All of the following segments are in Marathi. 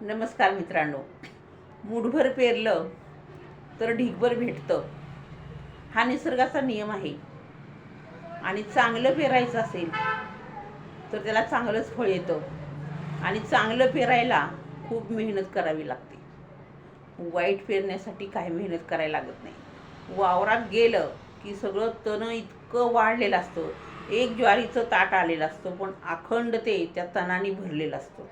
नमस्कार मित्रांनो. मूठभर पेरलं तर ढीगभर भेटतं. हा निसर्गाचा नियम आहे. आणि चांगलं पेरायचं असेल तर त्याला चांगलंच फळ येतं. आणि चांगलं पेरायला खूप मेहनत करावी लागते. वाईट पेरण्यासाठी काही मेहनत करायला लागत नाही. वावरात गेलं की सगळं तण इतकं वाढलेलं असतं. एक ज्वारीचं ताट आलेलं असतं पण अखंड ते त्या तणाने भरलेलं असतं.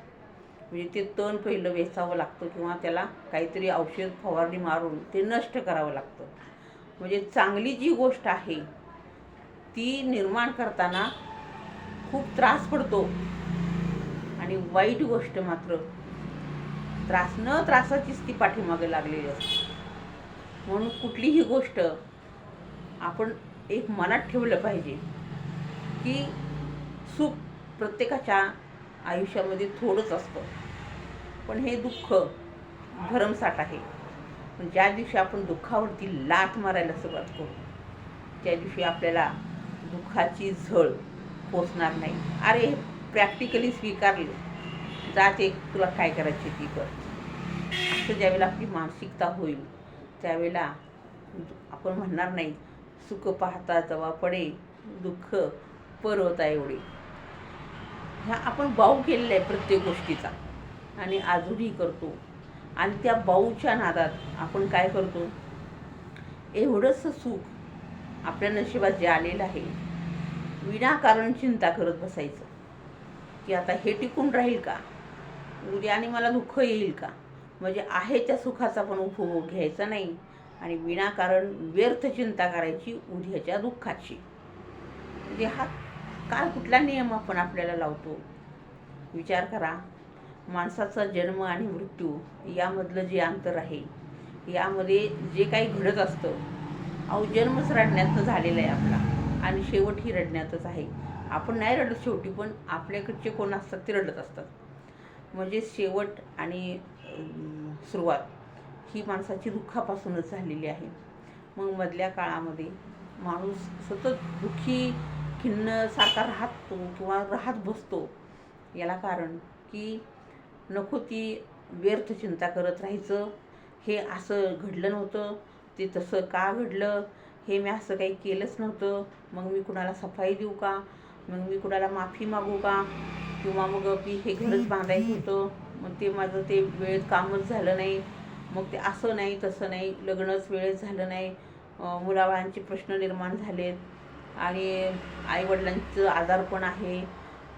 म्हणजे ते तण पहिलं वेचावं लागतं किंवा त्याला काहीतरी औषध फवारणी मारून ते नष्ट करावं लागतं. म्हणजे चांगली जी गोष्ट आहे ती निर्माण करताना खूप त्रास पडतो. आणि वाईट गोष्ट मात्र त्रास न त्रासाचीच ती पाठीमागे लागलेली असते. म्हणून कुठलीही गोष्ट आपण एक मनात ठेवलं पाहिजे की सुख प्रत्येकाच्या आयुष्यामध्ये थोडंच असतं. पण हे दुःख भरमसाठ आहे. पण ज्या दिवशी आपण दुःखावरती लाथ मारायला सुरुवात करू त्या दिवशी आपल्याला दुःखाची झळ पोचणार नाही. अरे प्रॅक्टिकली स्वीकारले. जाते तुला काय करायची ती कर. असं ज्यावेळेला आपली मानसिकता होईल त्यावेळेला आपण म्हणणार नाही सुख पाहता जवा पडे दुःख परवता एवढे. ह्या आपण बाऊ केलेला आहे प्रत्येक गोष्टीचा. आणि अजूनही करतो. आणि त्या बाऊच्या नादात आपण काय करतो? एवढंसं सुख आपल्या नशिबात जे आलेलं आहे विनाकारण चिंता करत बसायचं. की आता हे टिकून राहील का? उद्या आणि मला दुःख येईल का? म्हणजे आहे त्या सुखाचा पण उपभोग घ्यायचा नाही. आणि विनाकारण व्यर्थ चिंता करायची उद्याच्या दुःखाची. म्हणजे हा काल कुठला नियम आपण आपल्याला लावतो? विचार करा. माणसाचा जन्म आणि मृत्यू यामधलं जे अंतर आहे यामध्ये जे काही घडत असतं अहो जन्मच रडण्यातनं झालेला आहे आपला. आणि शेवटही रडण्यातच आहे. आपण नाही रडत शेवटी पण आपल्याकडचे कोण असतात ते रडत असतात. म्हणजे शेवट आणि सुरुवात ही माणसाची दुःखापासूनच झालेली आहे. मग मधल्या काळामध्ये माणूस सतत दुःखी खिन्न सारखा राहतो किंवा राहत बसतो. याला कारण की नको ती व्यर्थ चिंता करत राहायचं. हे असं घडलं नव्हतं. ते तसं का घडलं? हे मी असं काही केलंच नव्हतं. मग मी कुणाला सफाई देऊ का? मग मी कुणाला माफी मागू का? किंवा मग की हे घरच बांधायचं होतं. मग ते माझं ते वेळेत कामच झालं नाही. मग ते असं नाही तसं नाही. लग्नच वेळेत झालं नाही. मुलाबाळांचे प्रश्न निर्माण झालेत. आणि आईवडिलांचं आजारपण आहे.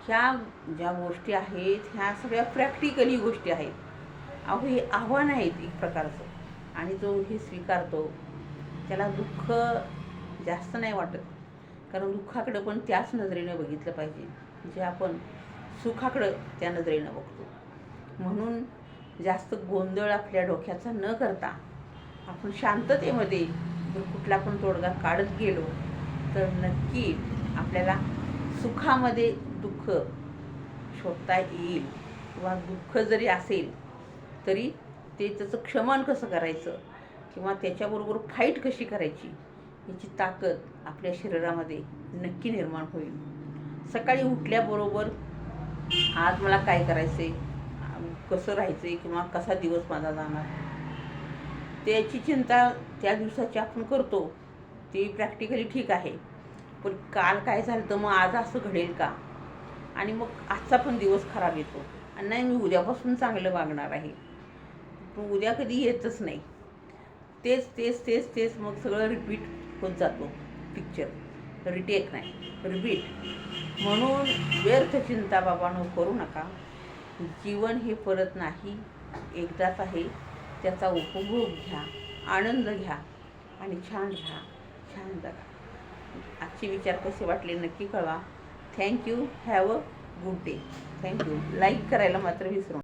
ह्या ज्या गोष्टी आहेत ह्या सगळ्या प्रॅक्टिकली गोष्टी आहेत. अहो हे आव्हान आहेत एक प्रकारचं. आणि जो हे स्वीकारतो त्याला दुःख जास्त नाही वाटत. कारण दुःखाकडं पण त्याच नजरेनं बघितलं पाहिजे. जे आपण सुखाकडं त्या नजरेनं बघतो. म्हणून जास्त गोंधळ आपल्या डोक्याचा न करता आपण शांततेमध्ये जर कुठला पण तोडगा काढत गेलो तर नक्की आपल्याला सुखामध्ये दुःख शोधता येईल. किंवा दुःख जरी असेल तरी ते त्याचं क्षमन कसं करायचं? किंवा त्याच्याबरोबर फाईट कशी करायची? याची ताकद आपल्या शरीरामध्ये नक्की निर्माण होईल. सकाळी उठल्याबरोबर आज मला काय करायचं आहे कसं राहायचं आहे किंवा कसा दिवस माझा जाणार? त्याची चिंता त्या दिवसाची आपण करतो. ती प्रॅक्टिकली ठीक आहे. पण काल काय झालं तर मग आज असं घडेल का? आणि मग आजचा पण दिवस खराब येतो. आणि नाही मी उद्यापासून चांगलं वागणार आहे. पण उद्या कधी येतच नाही. तेच तेच तेच तेच मग सगळं रिपीट होत जातो. पिक्चर रिटेक नाही. रिपीट म्हणून व्यर्थ चिंता बाबांनो करू नका. जीवन हे परत नाही. एकदाच आहे. त्याचा उपभोग घ्या. आनंद घ्या. आणि छान राहा. छान जगा आजचे विचार कसे वाटले नक्की कळवा. Thank you have a good day thank you like करायला मात्र विसरू